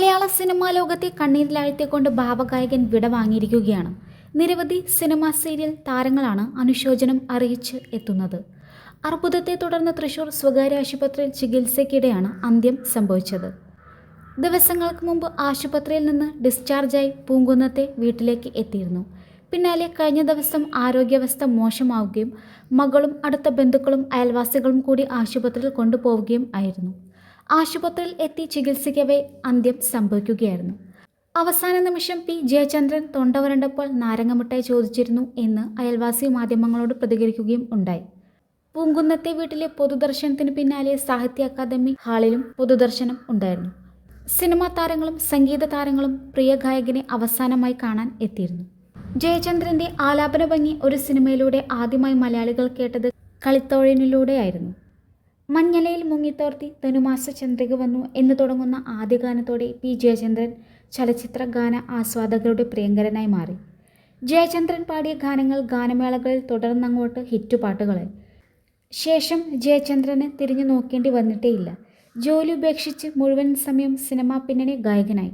Cinema ലോകത്തെ കണ്ണീരിലാഴ്ത്തിക്കൊണ്ട് ഭാവഗായകൻ വിട വാങ്ങിയിരിക്കുകയാണ്. നിരവധി സിനിമാ സീരിയൽ താരങ്ങളാണ് അനുശോചനം അറിയിച്ച് എത്തുന്നത്. അർബുദത്തെ തുടർന്ന് തൃശൂർ സ്വകാര്യ ആശുപത്രിയിൽ ചികിത്സയ്ക്കിടെയാണ് അന്ത്യം സംഭവിച്ചത്. ദിവസങ്ങൾക്ക് മുമ്പ് ആശുപത്രിയിൽ നിന്ന് ഡിസ്ചാർജായി പൂങ്കുന്നത്തെ വീട്ടിലേക്ക് എത്തിയിരുന്നു. പിന്നാലെ കഴിഞ്ഞ ദിവസം ആരോഗ്യാവസ്ഥ മോശമാവുകയും മകളും അടുത്ത ബന്ധുക്കളും അയൽവാസികളും കൂടി ആശുപത്രിയിൽ കൊണ്ടുപോവുകയും ആയിരുന്നു. ആശുപത്രിയിൽ എത്തി ചികിത്സിക്കവേ അന്ത്യം സംഭവിക്കുകയായിരുന്നു. അവസാന നിമിഷം പി. ജയചന്ദ്രൻ തൊണ്ട വരണ്ടപ്പോൾ നാരങ്ങമുട്ടായി ചോദിച്ചിരുന്നു എന്ന് അയൽവാസി മാധ്യമങ്ങളോട് പ്രതികരിക്കുകയും ഉണ്ടായി. പൂങ്കുന്നത്തെ വീട്ടിലെ പൊതുദർശനത്തിന് പിന്നാലെ സാഹിത്യ അക്കാദമി ഹാളിലും പൊതുദർശനം ഉണ്ടായിരുന്നു. സിനിമാ താരങ്ങളും സംഗീത താരങ്ങളും പ്രിയ ഗായകനെ അവസാനമായി കാണാൻ എത്തിയിരുന്നു. ജയചന്ദ്രന്റെ ആലാപന ഭംഗി ഒരു സിനിമയിലൂടെ ആദ്യമായി മലയാളികൾ കേട്ടത് കളിത്തോഴനിലൂടെയായിരുന്നു മഞ്ഞലയിൽ മുങ്ങിത്തോർത്തി ധനുമാസ ചന്ദ്രിക വന്നു എന്ന് തുടങ്ങുന്ന ആദ്യ ഗാനത്തോടെ പി. ജയചന്ദ്രൻ ചലച്ചിത്ര ഗാന ആസ്വാദകരുടെ പ്രിയങ്കരനായി മാറി. ജയചന്ദ്രൻ പാടിയ ഗാനങ്ങൾ ഗാനമേളകളിൽ തുടർന്നങ്ങോട്ട് ഹിറ്റുപാട്ടുകളായി ശേഷം ജയചന്ദ്രന് തിരിഞ്ഞു നോക്കേണ്ടി വന്നിട്ടേയില്ല. ജോലി ഉപേക്ഷിച്ച് മുഴുവൻ സമയം സിനിമാ പിന്നണി ഗായകനായി.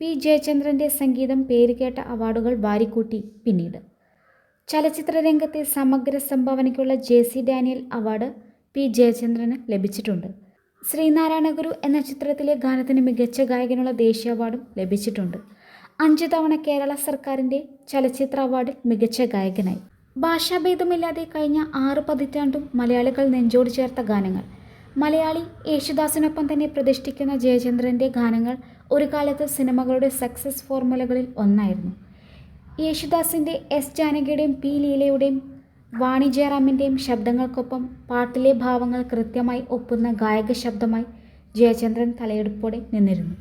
പി. ജയചന്ദ്രന്റെ സംഗീതം പേരുകേട്ട അവാർഡുകൾ വാരിക്കൂട്ടി പിന്നീട്. ചലച്ചിത്ര രംഗത്തെ സമഗ്ര സംഭാവനയ്ക്കുള്ള J C Daniel award P ജയചന്ദ്രന് ലഭിച്ചിട്ടുണ്ട്. ശ്രീനാരായണ ഗുരു എന്ന ചിത്രത്തിലെ ഗാനത്തിന് മികച്ച ഗായകനുള്ള ദേശീയ അവാർഡും ലഭിച്ചിട്ടുണ്ട്. അഞ്ച് തവണ കേരള സർക്കാരിന്റെ ചലച്ചിത്ര അവാർഡിൽ മികച്ച ഗായകനായി. ഭാഷാഭേദമില്ലാതെ കഴിഞ്ഞ ആറ് പതിറ്റാണ്ടും മലയാളികൾ നെഞ്ചോട് ചേർത്ത ഗാനങ്ങൾ. മലയാളി യേശുദാസിനൊപ്പം തന്നെ പ്രതിഷ്ഠിക്കുന്ന ജയചന്ദ്രന്റെ ഗാനങ്ങൾ ഒരു കാലത്ത് സിനിമകളുടെ സക്സസ് ഫോർമുലകളിൽ ഒന്നായിരുന്നു. യേശുദാസിന്റെ എസ് ജാനകിയുടെയും പി ലീലയുടെയും വാണി ജയറാമിന്റെയും ശബ്ദങ്ങൾക്കൊപ്പം പാട്ടിലെ ഭാവങ്ങൾ കൃത്യമായി ഒപ്പുന്ന ഗായക ശബ്ദമായി ജയചന്ദ്രൻ തലയെടുപ്പോടെ നിന്നിരുന്നു.